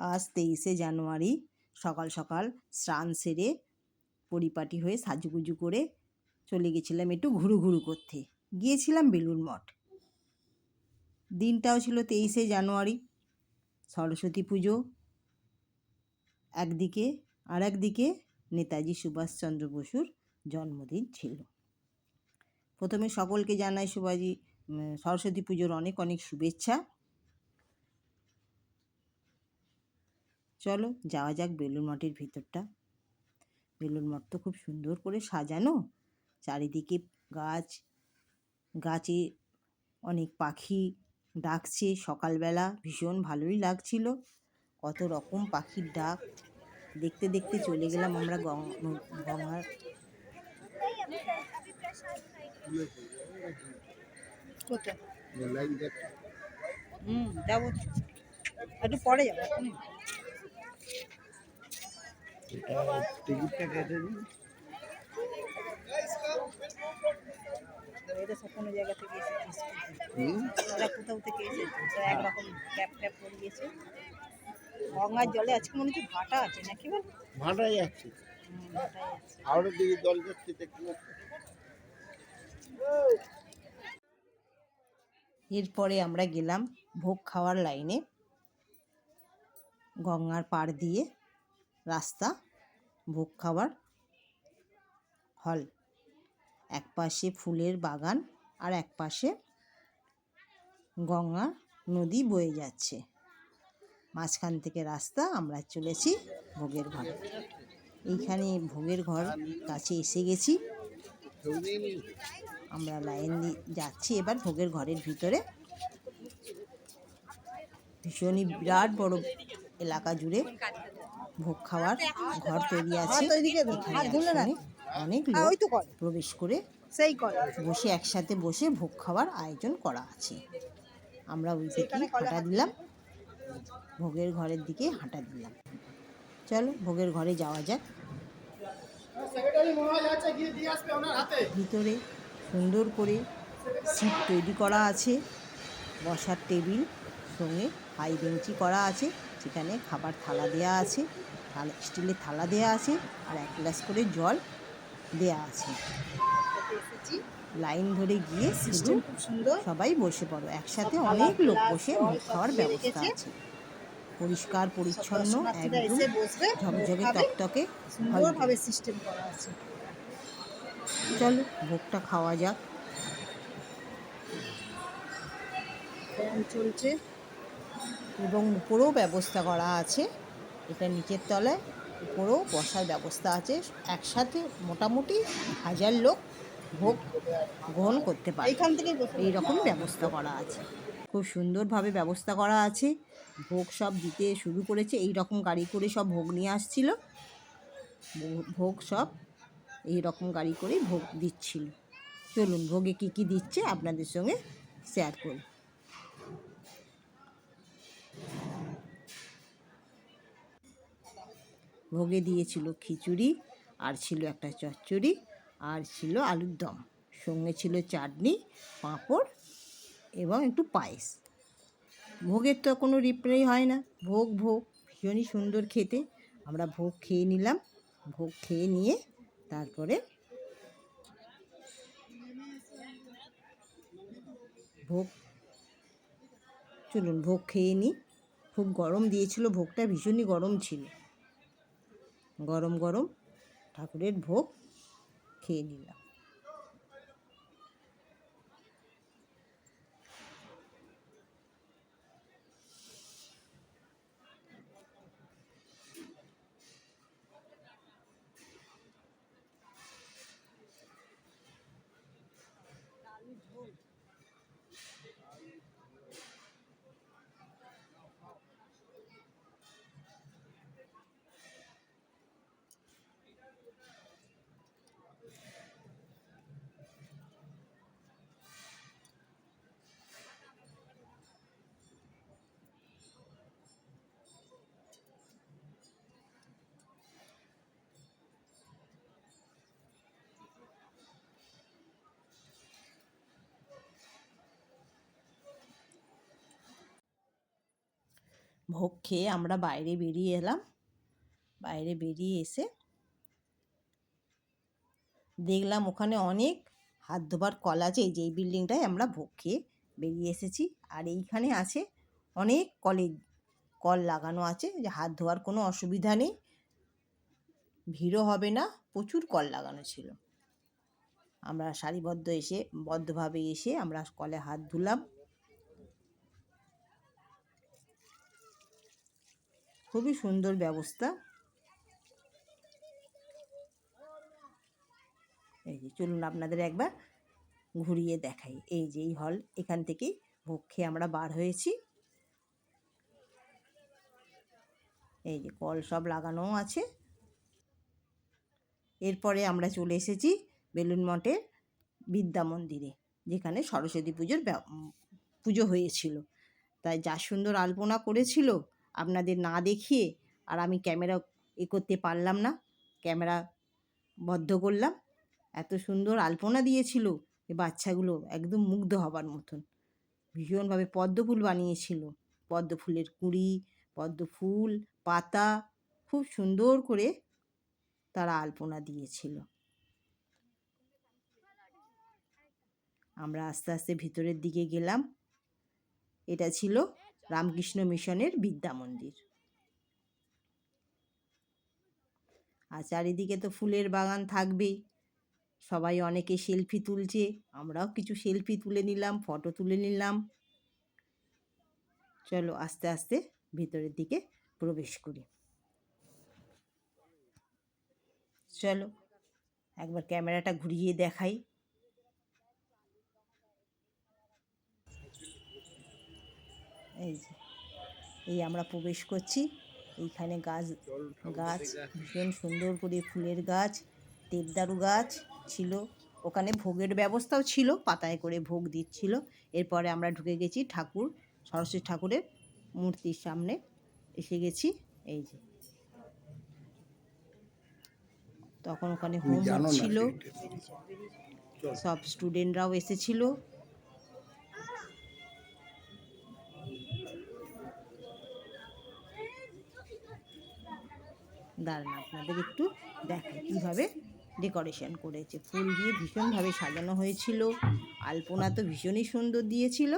আজ তেইশে জানুয়ারি সকাল সকাল স্নান সেরে পরিপাটি হয়ে সাজুগুজু করে চলে গেছিলাম একটু ঘুরু ঘুরু করতে। গিয়েছিলাম বেলুর মঠ। দিনটাও ছিল তেইশে জানুয়ারি। সরস্বতী পুজো। একদিকে আর একদিকে নেতাজি সুভাষচন্দ্র বসুর জন্মদিন ছিল। প্রথমে সকলকে জানাই সুভাষী সরস্বতী পুজোর অনেক অনেক শুভেচ্ছা। চলো যাওয়া যাক বেলুড় মঠের ভিতরটা। বেলুড় মঠ তো খুব সুন্দর করে সাজানো। চারিদিকে গাছ গাছে অনেক পাখি ডাকছে। সকালবেলা ভীষণ ভালোই লাগছিল। কত রকম পাখির ডাক। দেখতে দেখতে চলে গেলাম আমরা গঙ্গার হুম যাব। একটু পরে যাব। টিকিটটা কেটে দিন এটা সব কোনো জায়গা থেকে ওরা কোথাও থেকে এসেছে তো একরকম ট্যাপ ট্যাপ করে গিয়েছে গঙ্গার জলে আজকে মনে হচ্ছে ভাটা আছে নাকি বল? ভাটাই আছে। হাওড়ার দিকে জল যাচ্ছে দেখতে এরপরে আমরা গেলাম ভোগ খাওয়ার লাইনে। গঙ্গার পাড় দিয়ে রাস্তা। ভোগ খাওয়ার হল। এক পাশে ফুলের বাগান আর এক পাশে গঙ্গা নদী বয়ে যাচ্ছে। মাঝখান থেকে রাস্তা, আমরা চলেছি ভোগের ঘরে। এইখানে ভোগের ঘর কাছে এসে গেছি? আমরা লাইন দিয়ে যাচ্ছি এবার ভোগের ঘরের ভিতরে। ভীষণই বিরাট বড় এলাকা জুড়ে ভোগ খাওয়ার ঘর তৈরি আছে। এখানে অনেক লোক প্রবেশ করে সেই করে। বসে একসাথে বসে ভোগ খাওয়ার আয়োজন করা আছে। আমরা ওই দিকে হাঁটা দিলাম। ভোগের ঘরের দিকে হাঁটা দিলাম। চলো ভোগের ঘরে যাওয়া যাক। ভিতরে সুন্দর করে সিট তৈরি করা আছে। বসার টেবিল সঙ্গে হাই বেঞ্চি করা আছে। সেখানে খাবার থালা দেয়া আছে থালা স্টিলের থালা দেয়া আছে আর এক গ্লাস করে জল দেয়া আছে। লাইন ধরে গিয়ে শুধু সিস্টেম খুব সুন্দর। সবাই বসে পড়ো। একসাথে অনেক লোক বসে ভোগ খাওয়ার ব্যবস্থা আছে। পরিষ্কার পরিচ্ছন্ন একদম ঝকঝকে টকটকে সুন্দরভাবে সিস্টেম করা আছে। চলো ভোগটা খাওয়া যাক। চলছে। এবং উপরেও ব্যবস্থা করা আছে। এটা নিচের তলায় উপরেও বসার ব্যবস্থা আছে। একসাথে মোটামুটি হাজার লোক ভোগ গ্রহণ করতে পারে এখান থেকে এই রকম ব্যবস্থা করা আছে। খুব সুন্দরভাবে ব্যবস্থা করা আছে। ভোগ সব দিতে শুরু করেছে। এই রকম গাড়ি করে সব ভোগ নিয়ে আসছিল। ভোগ সব এই রকম গাড়ি করে ভোগ দিচ্ছিল। চলুন ভোগে কি কি দিচ্ছে আপনাদের সঙ্গে শেয়ার করি ভোগে দিয়েছিল খিচুড়ি, আর ছিল একটা চচ্চড়ি, আর ছিল আলুর দম। সঙ্গে ছিল চাটনি, পাঁপড় এবং একটু পায়েস। ভোগের তো কোনো রিপ্লাই হয় না। ভোগ ভোগ, ভীষণই সুন্দর খেতে। আমরা ভোগ খেয়ে নিলাম। ভোগ খেয়ে নিয়ে তারপরে ভোগ, চলুন ভোগ খেয়ে নিই। খুব গরম দিয়েছিল, ভোগটা ভীষণই গরম ছিল। গরম গরম ঠাকুরের ভোগ খেয়ে নিলাম। ভোগ খেয়ে আমরা বাইরে বেরিয়ে এলাম। বাইরে বেরিয়ে এসে দেখলাম ওখানে অনেক হাত ধোবার কল আছে, এই যে এই বিল্ডিংটায় আমরা ভোগ খেয়ে বেরিয়ে এসেছি। আর এইখানে আছে অনেক কলে কল লাগানো আছে যে হাত ধোয়ার কোনো অসুবিধা নেই, ভিড়ও হবে না, প্রচুর কল লাগানো ছিল। আমরা সারিবদ্ধ এসে, বদ্ধভাবে এসে আমরা কলে হাত ধুলাম। খুবই সুন্দর ব্যবস্থা। এই যে চলুন আপনাদের একবার ঘুরিয়ে দেখাই। এই যে এই হল, এখান থেকেই খেয়ে আমরা বার হয়েছি। এই যে কল সব লাগানোও আছে। এরপরে আমরা চলে এসেছি বেলুন মঠের বিদ্যা মন্দিরে, যেখানে সরস্বতী পুজোর পুজো হয়েছিল। তাই যা সুন্দর আলপনা করেছিল আপনাদের না দেখিয়ে আর আমি ক্যামেরা এ করতে পারলাম না। ক্যামেরা বদ্ধ করলাম। এত সুন্দর আলপনা দিয়েছিল এ বাচ্চাগুলো একদম মুগ্ধ হবার মতন। ভীষণভাবে পদ্ম ফুল বানিয়েছিল। পদ্ম ফুলের কুঁড়ি পদ্ম ফুল পাতা, খুব সুন্দর করে তারা আলপনা দিয়েছিল। আমরা আস্তে আস্তে ভিতরের দিকে গেলাম। এটা ছিল রামকৃষ্ণ মিশনের বিদ্যা মন্দির। আর চারিদিকে তো ফুলের বাগান থাকবেই। সবাই অনেকে সেলফি তুলছে, আমরাও কিছু সেলফি তুলে নিলাম, ফটো তুলে নিলাম। চলো আস্তে আস্তে ভিতরের দিকে প্রবেশ করি। চলো একবার ক্যামেরাটা ঘুরিয়ে দেখাই। এই যে এই আমরা প্রবেশ করছি। এইখানে গাছ গাছ ভীষণ সুন্দর করে ফুলের গাছ দেবদারু গাছ ছিল। ওখানে ভোগের ব্যবস্থাও ছিল পাতায় করে ভোগ দিচ্ছিল। এরপরে আমরা ঢুকে গেছি ঠাকুর সরস্বতী ঠাকুরের মূর্তির সামনে। এসে গেছি এই যে। তখন ওখানে হোম ছিল। সব স্টুডেন্টরাও এসেছিল। দাঁড়ান আপনাদের একটু দেখাই কীভাবে ডেকোরেশন করেছে। ফুল দিয়ে ভীষণভাবে সাজানো হয়েছিল আলপনা তো ভীষণই সুন্দর দিয়েছিল।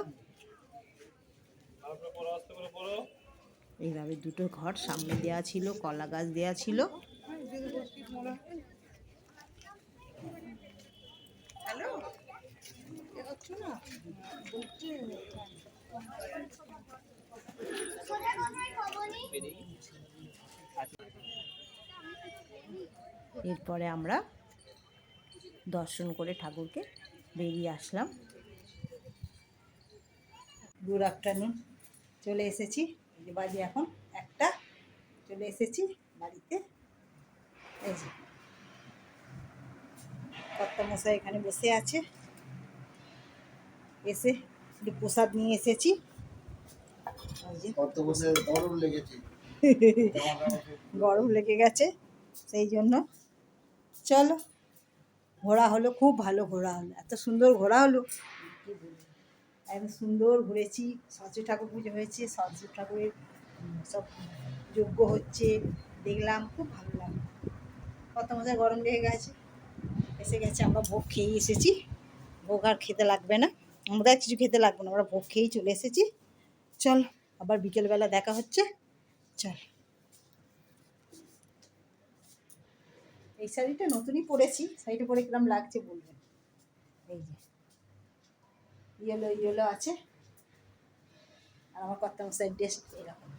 এইভাবে দুটো ঘর সামনে দেওয়া ছিল কলা গাছ দেওয়া ছিল। হ্যালো? না? এরপরে আমরা দর্শন করে ঠাকুরকে বেরিয়ে আসলাম। গুড আফটারনুন চলে এসেছি। বাজে এখন একটা চলে এসেছি বাড়িতে। এই যে কর্তামশাই এখানে বসে আছে। এসে একটু প্রসাদ নিয়ে এসেছি। গরম লেগে গেছে। সেই জন্য। চলো ঘোরা হলো, খুব ভালো ঘোরা হলো। এত সুন্দর ঘোরা হলো। একদম সুন্দর ঘুরেছি। সরস্বতী ঠাকুর পুজো হয়েছে, সরস্বতী ঠাকুরের সব যজ্ঞ হচ্ছে। দেখলাম, খুব ভালো লাগল। কত মজা গরম লেগে গেছে। এসে গেছে, আমরা ভোগ খেয়ে এসেছি। ভোগ আর খেতে লাগবে না। আমাদের আর কিছু খেতে লাগবে না। আমরা ভোগ খেয়েই চলে এসেছি। চল, আবার বিকেলবেলা দেখা হচ্ছে। চল। এই শাড়িটা নতুনই পরেছি শাড়িটা পরে কিরম লাগছে বলবেন। এই যে ইয়েলো ইয়েলো আছে। আর আমার কর্তা মশাই ড্রেস এরকম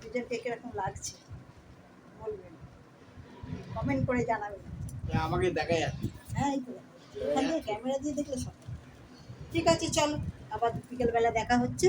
দুজনকে কীরকম লাগছে বলবেন। কমেন্ট করে জানাবেন। আমাকে দেখা যাচ্ছে হ্যাঁ এই তো ক্যামেরা দিয়ে দেখলে সব। ঠিক আছে চলো। আবার বিকেলবেলা দেখা হচ্ছে।